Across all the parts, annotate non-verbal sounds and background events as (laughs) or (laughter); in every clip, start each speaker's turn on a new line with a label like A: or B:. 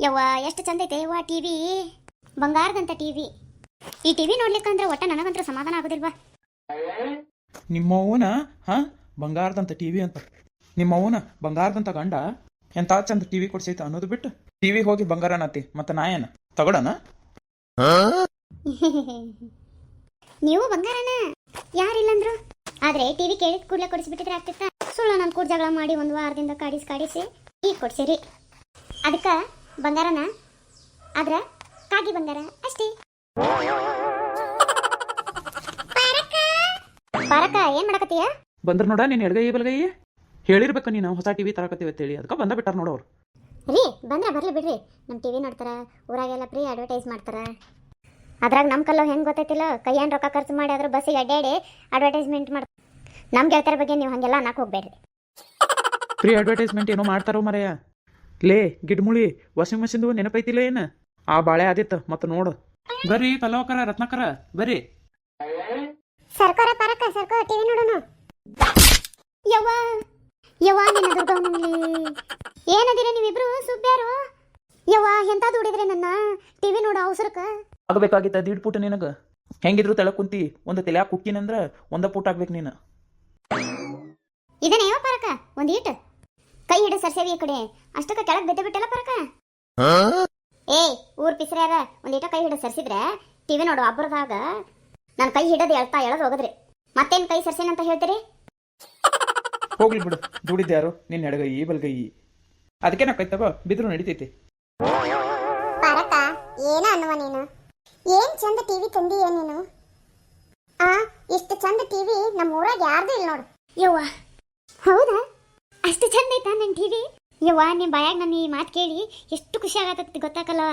A: ಯವ್ವ ಎಷ್ಟು ಚಂದ ಐತೆ ಯವ್ವ ಟಿವಿ ಬಂಗಾರದಂತ ಟಿ ವಿ ಈ ಟಿವಿ ನೋಡ್ಲಿಕ್ಕಂದ್ರೆ ಒಟ್ಟ ನನಗಂತ್ರ ಸಮಾಧಾನ ಆಗೋದಿಲ್ವಾ?
B: ನಿಮ್ಮವ್ವನ ಹ? ಬಂಗಾರದಂತ ಟಿವಿ ಅಂತ. ನಿಮ್ಮವ್ವನ ಬಂಗಾರದಂತ ಗಂಡ ಎಂತ ಚಂದ ಟಿವಿ ಕೊಡ್ಸೈತ ಅನ್ನೋದು ಬಿಟ್ಟು ಟಿವಿ ಹೋಗಿ ಬಂಗಾರ ನಾತಿ ಮತ್ತೆ ನಾಯನ. ತಗೊಳನ? (laughs)
A: ನೀವು ಬಂಗಾರನ? ಯಾರಿಲ್ಲಂದ್ರು? ಆದ್ರೆ ಟಿವಿ ಕೇಳಿದ ಕೂಡಲೇ ಕೊಡಿಸ್ಬಿಟ್ಟಿದ್ರೆ ಆಗ್ತಿತ್ತ? ಸುಳ್ಳು ನಾನು ಕೂಡ ಜಗಳ ಮಾಡಿ ಒಂದು ವಾರದಿಂದ ಕಾಡಿಸಿ ಕಾಡಿಸಿ ಈಗ ಕೊಡ್ಸಿರಿ. ಅದಕ್ಕ ಬಂಗಾರನ? ಆದ್ರ ಕಾಗಿ ಬಂಗಾರ ಅಷ್ಟೇ. ಪಾರಕ! ಏನ್ ಮಾಡಕತ್ತೀಯ?
B: ಬಂದ್ರ ನೋಡ ನೀನ್ ಎಡಗೈ ಬಲಗೈ. ಹೇಳಿರ್ಬೇಕು ನೀನು ಹೊಸ ಟಿವಿ ತರಕತ್ತೀವಿ ಅಂತೇಳಿ. ಅದಕ್ಕೆ ಬಂದ ಬಿಟ್ಟಾರ ನೋಡೋರು
A: ರೀ ಬಂದ್ರ ಬರ್ಲಿ ಬಿಡ್ರಿ. ನಮ್ಮ ಟಿವಿ ನೋಡ್ತಾರ ಊರಾಗೆಲ್ಲ ಫ್ರೀ ಅಡ್ವರ್ಟೈಸ್ ಮಾಡ್ತಾರ. ಅದ್ರಾಗ ನಮ್ಮ ಕಲ್ಲು ಹೆಂಗೆ ಗೊತ್ತೈತಿಲ್ಲ? ಕೈಯನ್ ರೊಕ್ಕ ಖರ್ಚು ಮಾಡಿ ಅದ್ರ ಬಸ್ಸಿಗೆ ಅಡ್ಡಾಡಿ ಅಡ್ವರ್ಟೈಸ್ಮೆಂಟ್ ಮಾಡ್ತಾರೆ ನಮ್ಮ ಗೆಳತರ ಬಗ್ಗೆ ನೀವು ಹಂಗೆಲ್ಲ ಅನ್ನಕ್ಕೆ ಹೋಗ್ಬೇಡ್ರಿ.
B: ಫ್ರೀ ಅಡ್ವರ್ಟೈಸ್ಮೆಂಟ್ ಏನೋ ಮಾಡ್ತಾರೋ ಮರೆಯ ಲೇ ಗಿಡ್ಮುಳಿ ವಾಷಿಂಗ್ ಮಷಿನ್ದು ನೆನಪೈತಿಲ್ಲ ಏನ? ಆ ಬಾಳೆ ಆದಿತ್ತು ಮತ್ತೆ ನೋಡು. ಬರ್ರಿ ಕಲವಕರ ರತ್ನಕರ ಬರ್ರಿ.
A: ಸರ್ಕಾರ ಪರಕ ಸರ್ಕಾರ ಟಿವಿ ನೋಡೋಣ ಯವ್ವ ಯವ್ವ ನಿನ್ನ ದುರ್ಗವನಲ್ಲಿ ಏನದಿರ ನೀವಿಬ್ರು ಸುಬ್ಬ್ಯಾರು ಯವ್ವ ಎಂತ ದುಡಿದ್ರೆ ನನ್ನ? ಟಿವಿ ನೋಡೋ ಅವಸರಕ್ಕ?
B: ಆಗಬೇಕಾಗಿತ್ತ ದೀಡ್ ಪುಟ ನಿನಗ? ಹೆಂಗಿದ್ರು ತಳ ಕುಂತಿ ಒಂದು ತಲೆ ಕುಕ್ಕಿನಂದ್ರ ಒಂದ ಪುಟ್ ಆಗ್ಬೇಕು ನೀನು.
A: ಇದನ್ನೇವ ಪರಕ? ಒಂದ್ ಈಟ್? ಕೈ ಹಿಡ ಸರ್ಸೇವಿ ಈ ಕಡೆ. ಅಷ್ಟಕ್ಕ ಕೆಳಗ್ ಬಿದ್ದ ಬಿಟ್ಟಲ್ಲ ಪರಕ? ಏ ಊರ್ ಪಿಸ್ರ್ಯಾರ ಒಂದ್ ಈಟ ಕೈ ಹಿಡ ಸರ್ಸಿದ್ರೆ ಟಿವಿ ನೋಡು ಅಬ್ಬರದಾಗ ನನ್ ಕೈ ಹಿಡದ್ ಎಳ್ತಾ ಎಳದ್ ಹೋಗದ್ರಿ. ಮತ್ತೇನ್ ಕೈ ಸರ್ಸೇನಂತ ಹೇಳ್ತೀರಿ?
B: ಹೋಗ್ಲಿ ಬಿಡು. ದುಡಿದ್ದೆ ಯಾರು? ನಿನ್ನ ಎಡಗೈ ಬಲ್ಗೈ. ಅದಕ್ಕೆ ನಾ ಕೈ ತಗೋ ಬಿದ್ರು ನಡಿತೈತಿ.
A: ಪರಕ ಏನ ಅನ್ನುವ ನೀನು? ಏನ್ ಚಂದ ಟಿವಿ ತಂದೀಯ ನೀನು? ಆ ಇಷ್ಟು ಚಂದ ಟಿವಿ ನಮ್ಮ ಊರಾಗ ಯಾರ್ದು ಇಲ್ಲ ನೋಡು. ಯವ್ವ. ಹೌದಾ? ಅಷ್ಟು ಚಂದ ಐತಾ ನನ್ನ ಟಿವಿ. ಯವ್ವ ನಿಮ್ ಬಾಯಾಗ ನನ್ನ ಈ ಮಾತು ಕೇಳಿ ಎಷ್ಟು ಖುಷಿ ಆಗತ್ತೆ ಗೊತ್ತಾಕಲ್ಲವ?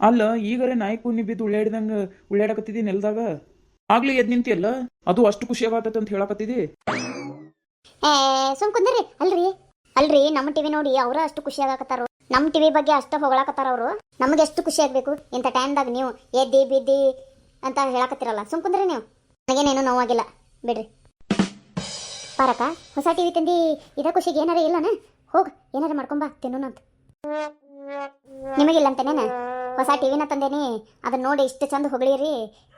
B: ಅಲ್ಲ ಈಗರೆ ನಾಯಿ ಕೂನಿ ಬಿದ್ದು ಉಳ್ಳಾಡಿದಂಗ ಉಳ್ಳಾಡಕತ್ತಿದಿ ನೆಲದಾಗ? ಆಗ್ಲಿ ಎದ್ ನಿಂತಿಯಲ್ಲ ಅದು ಅಷ್ಟು ಖುಷಿ ಆಗತ್ತೆ ಅಂತ ಹೇಳಕತ್ತಿದಿ?
A: ಏ ಸುಮ್ ಕುಂದ್ರಿ ಅಲ್ರಿ. ಅಲ್ರಿ ನಮ್ಮ ಟಿವಿ ನೋಡಿ ಅವರ ಅಷ್ಟು ಖುಷಿ ಆಗಕತ್ತಾರ. ನಮ್ಮ ಟಿವಿ ಬಗ್ಗೆ ಅಷ್ಟು ಹೊಗಳಕತ್ತಾರ ಅವರು. ನಮಗೆ ಎಷ್ಟು ಖುಷಿ ಆಗ್ಬೇಕು? ಇಂಥ ಟೈಮ್ದಾಗ ನೀವು ಎದ್ದಿ ಬಿದ್ದಿ ಅಂತ ಹೇಳಕತ್ತಿರಲ್ಲ. ಸುಮ್ ಕುಂದ್ರಿ ನೀವು. ನನಗೇನೇನು ನೋವಾಗಿಲ್ಲ. ಬಿಡ್ರಿ. ಪಾರಕ ಹೊಸ ಟಿವಿ ತಂದಿ ಇದ ಖುಷಿಗೆ ಏನಾರ ಇಲ್ಲನ? ಹೋಗ್, ಏನಾರ ಮಾಡ್ಕೊಂಬ, ತಿನ್ನೋಣಂತ. ನಿಮಗಿಲ್ಲ ಅಂತೇನೇನ? ಹೊಸ ಟಿವಿನ ತಂದೇನಿ ಅದನ್ನ ನೋಡಿ ಇಷ್ಟು ಚಂದ ಹೊಗಳಿರಿ.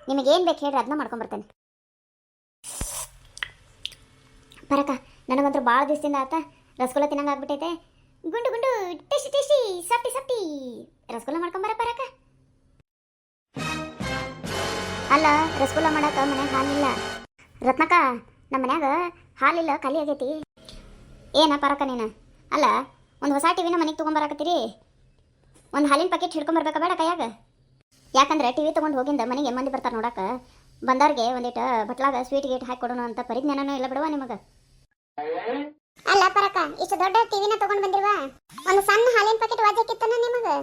A: ನಿಮಗೇನು ಬೇಕು ಹೇಳ್ರಿ ಅದನ್ನ ಮಾಡ್ಕೊಂಬರ್ತೇನೆ ಪರಕ ನನಗಂತೂ ಭಾಳ ದಿವಸದಿಂದ ಆತ, ರಸಗುಲ್ಲ ತಿನ್ನಂಗೆ ಆಗ್ಬಿಟ್ಟೈತೆ. ಗುಂಡು ಗುಂಡು, tasty tasty, softy softy. Rasgulla ಮಾಡ್ಕೊಂಬರ ಪರಕ. ಅಲ್ಲ, ರಸಗುಲ್ಲ ಮಾಡಕ ಮನ್ಯಾಗ ಹಾಲಿಲ್ಲ ರತ್ನಕ ನಮ್ಮ ಮನ್ಯಾಗ ಹಾಲಿಲ್ಲ ಖಾಲಿ ಆಗೈತಿ. ಏನ ಪರಕ ನೀನು? ಅಲ್ಲ, ಒಂದು ಹೊಸ ಟಿವಿನ ಮನೆಗೆ ತೊಗೊಂಬರಾಕತ್ತೀರಿ? ಒಂದು ಹಾಲಿನ ಪ್ಯಾಕೆಟ್ ಹಿಡ್ಕೊಂಬರ್ಬೇಕಾ ಬೇಡ ಕೈಯಾಗ? ಯಾಕಂದ್ರೆ ಟಿವಿ ತೊಗೊಂಡು ಹೋಗಿಂದ ಮನೆಗೆ ಮಂದಿ ಬರ್ತಾರೆ ನೋಡಕ್ಕೆ ಬಂದವ್ರಿಗೆ ಒಂದಿಟ್ಟು ಬಟ್ಲಾಗ ಸ್ವೀಟ್ ಗೀಟ್ ಹಾಕಿ ಕೊಡೋಣ ಅಂತ ಪರಿಜ್ಞಾನನೂ ಇಲ್ಲ ಬಿಡುವ ನಿಮಗೆ. ಅಲ್ಲ ಪರಕ, ಇಷ್ಟು ದೊಡ್ಡ ಟಿವಿನ ತಗೊಂಡ್ ಬಂದಿರುವ? ಒಂದು ಸಣ್ಣ ಹಾಲಿನ ಪ್ಯಾಕೆಟ್ ವಾಜಕ್ಕಿತ್ತನ ನಿಮಗೆ?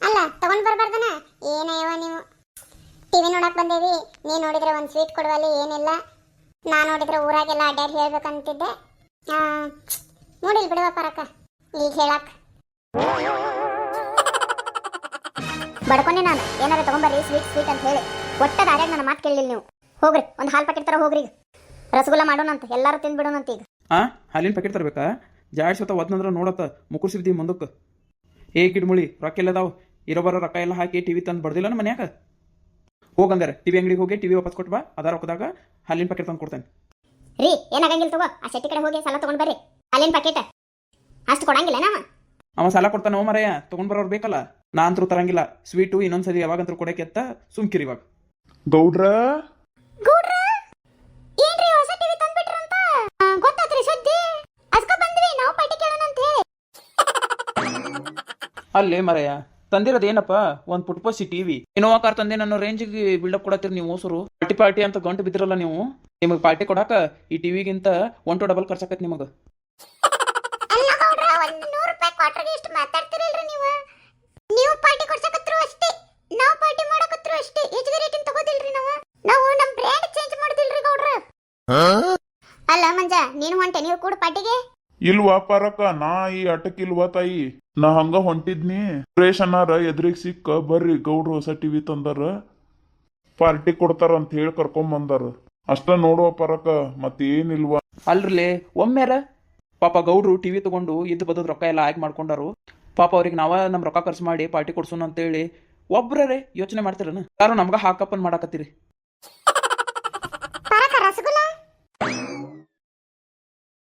A: ಅಲ್ಲ, ತಗೊಂಡ್ ಬರ್ಬಾರ್ದನ? ಏನಯ್ಯವ ನೀವು? ಟಿವಿ ನೋಡಕ್ ಬಂದೇವಿ ನೀ ನೋಡಿದ್ರೆ ಒಂದು ಸ್ವೀಟ್ ಕೊಡುವಲ್ಲಿ ಏನಿಲ್ಲ. ನಾ ನೋಡಿದ್ರೆ ಊರಾಗೆಲ್ಲ ಅಡ್ಡಾಡಿ ಹೇಳ್ಬೇಕಂತಿದ್ದೆ. ನೋಡಿಲ್ ಬಿಡುವ ಪರಕ ಈಗ ಹೇಳಕ್. ಬಡ್ಕೊಂಡೆ ನಾನು. ಏನಾರ ತಗೊಂಬರ್ರಿ ಸ್ವೀಟ್ ಸ್ವೀಟ್ ಅಂತ ಹೇಳಿ. ಒಟ್ಟ ದಾರ್ಯಾಗ ನನ್ನ ಮಾತು ಕೇಳಲಿಲ್ಲ ನೀವು. ಹೋಗ್ರಿ, ಒಂದು ಹಾಲು ಪ್ಯಾಕೆಟ್ ತರ ಹೋಗ್ರಿ ಈಗ. ರಸಗುಲ್ಲ ಮಾಡೋಣಂತ, ಎಲ್ಲರೂ ತಿಂದ್ಬಿಡೋಣಂತ ಈಗ.
B: ಆ, ಹಾಲಿನ ಪ್ಯಾಕೆಟ್ ತರಬೇಕಾ? ಜಾಡ್ಸತ್ತ ಒದ್ನಂದ್ರ ನೋಡತ್ತ ಮುಕುರ್ಸಿದ್ದಿ ಮುಂದಕ್ಕೆ ಏ ಗಿಡ್ಮುಳಿ ರೊಕ್ಕ ಎಲ್ಲದಾವ್ ಇರೋ ಬರೋ ರೊಕ್ಕ ಎಲ್ಲ ಹಾಕಿ ಟಿವಿ ತಂದು ಬಡ್ದಿಲ್ಲ ನಮ್ಮ ಮನ್ಯಾಗ? ಹೋಗಂಗಾರೆ ಟಿವಿ ಅಂಗಡಿಗೆ ಹೋಗಿ ಟಿವಿ ವಾಪಸ್ ಕೊಟ್ಟು ಬಾ ಅದಾರ ರೊಕ್ಕದಾಗ ಹಾಲಿನ ಪ್ಯಾಕೆಟ್ ತಂದು ಕೊಡ್ತೇನೆ.
A: ರೀ ಏನಾಗಂಗಿಲ್ಲ ತಗೋ ಆ ಶೆಟ್ಟಿ ಕಡೆ ಹೋಗಿ ಸಾಲ ತಗೊಂಡ್ ಬರ್ರಿ. ಹಾಲಿನ ಪ್ಯಾಕೆಟ್ ಅಷ್ಟು ಕೊಡಂಗಿಲ್ಲ ನಾವ.
B: ಅವ ಸಾಲ ಕೊಡ್ತಾನ ಮರೆಯ ತಗೊಂಡ್ ಬರೋರು ಬೇಕಲ್ಲ. ನಾ ಅಂತೂ ತರಂಗಿಲ್ಲ. ಸ್ವೀಟು ಇನ್ನೊಂದ್ಸರಿ ಯಾವಾಗಂತೂ ಕೊಡಕ್ಕೆ ಎತ್ತ ಸುಮ್ಕಿರಿ ಇವಾಗ.
C: ಗೌಡ್ರ?
A: ಗೌಡ್ರ? ಏನ್ರಿ ಹೊಸ ಟಿವಿ ತಂದ್ಬಿಟ್ರಂತ? ಗೊತ್ತಾತ್ರಿ ಸುದ್ದಿ? ಅದ್ಕ ಬಂದ್ವಿ ನಾವು ಪಾರ್ಟಿ ಕೇಳೋಣ ಅಂತ ಹೇಳಿ
B: ಅಲ್ಲೇ ಮರೆಯ ತಂದಿರೋದು ಏನಪ್ಪ? ಒಂದ್ ಪುಟ್ಪಸಿ ಟಿವಿ. ಇನೋವಾ ಕಾರ್ ತಂದೆ ನನ್ನ ರೇಂಜಿಗೆ ಬಿಲ್ಡಪ್ ಕೊಡತ್ತೀರಿ ನೀವು ಹೊಸರು ಪಾರ್ಟಿ ಪಾರ್ಟಿ ಅಂತ ಗಂಟು ಬಿದ್ದಿರಲ್ಲ ನೀವು. ನಿಮಗೆ ಪಾರ್ಟಿ ಕೊಡಾಕ ಈ ಟಿವಿಗಿಂತ ಒನ್ ಟು ಡಬಲ್ ಖರ್ಚಾಕತ್ ನಿಮಗೆ.
A: ಮಾತಾಡ್ತಿರಲ್ರಿ ನೀವು. ನೀವು ಪಾರ್ಟಿ ಕೊಡ್ಸಕತ್ರು ಅಷ್ಟೇ ನಾವು ಪಾರ್ಟಿ ಮಾಡಕತ್ರು ಅಷ್ಟೇ ಹೆಚ್ಚಿಗೆ ರೇಟಿನ ತಗೋದಿಲ್ರಿ ನಾವು ನಾವು ನಮ್ ಬ್ರ್ಯಾಂಡ್ ಚೇಂಜ್ ಮಾಡುದಿಲ್ರಿ ಗೌಡ್ರ ಅಲ್ಲ ಮಂಜ ನೀನು ಹೊಂಟೆ ನೀವು ಕೂಡ ಪಾರ್ಟಿಗೆ
C: ಇಲ್ವಾ ಪರಕ? ನಾ ಈ ಅಟಕಿಲ್ವಾ ತಾಯಿ? ನಾ ಹಂಗ ಹೊಂಟಿದ್ನಿ. ಸುರೇಶ್ ಅನ್ನಾರ ಎದುರಿಗೆ ಸಿಕ್ಕ ಬರ್ರಿ ಗೌಡ್ರು ಹೊಸ ಟಿವಿ ತಂದಾರ. ಪಾರ್ಟಿ ಕೊಡ್ತಾರ ಅಂತ ಹೇಳಿ ಕರ್ಕೊಂಡ್ ಬಂದಾರ. ಅಷ್ಟ ನೋಡುವ ಪರಕ, ಮತ್ತೇನಿಲ್ವಾ?
B: ಅಲ್ರಲೇ, ಒಮ್ಮೆರ? ಪಾಪ ಗೌಡ್ರು ಟಿವಿ ತಗೊಂಡು ಇದ್ದು ಬದದ್ ರೊಕ್ಕ ಎಲ್ಲ ಆಯ್ಕೆ ಮಾಡ್ಕೊಂಡಾರು. ಪಾಪ ಅವ್ರಿಗೆ ನಾವ ನಮ್ ರೊಕ್ಕ ಖರ್ಚು ಮಾಡಿ ಪಾರ್ಟಿ ಕೊಡ್ಸೋಣ ಅಂತೇಳಿ ಒಬ್ರೇ ಯೋಚನೆ ಮಾಡ್ತೀರನ? ಯಾರು ನಮ್ಗ ಹಾಕಪ್ಪನ್ ಮಾಡಾಕತ್ತೀರಿ?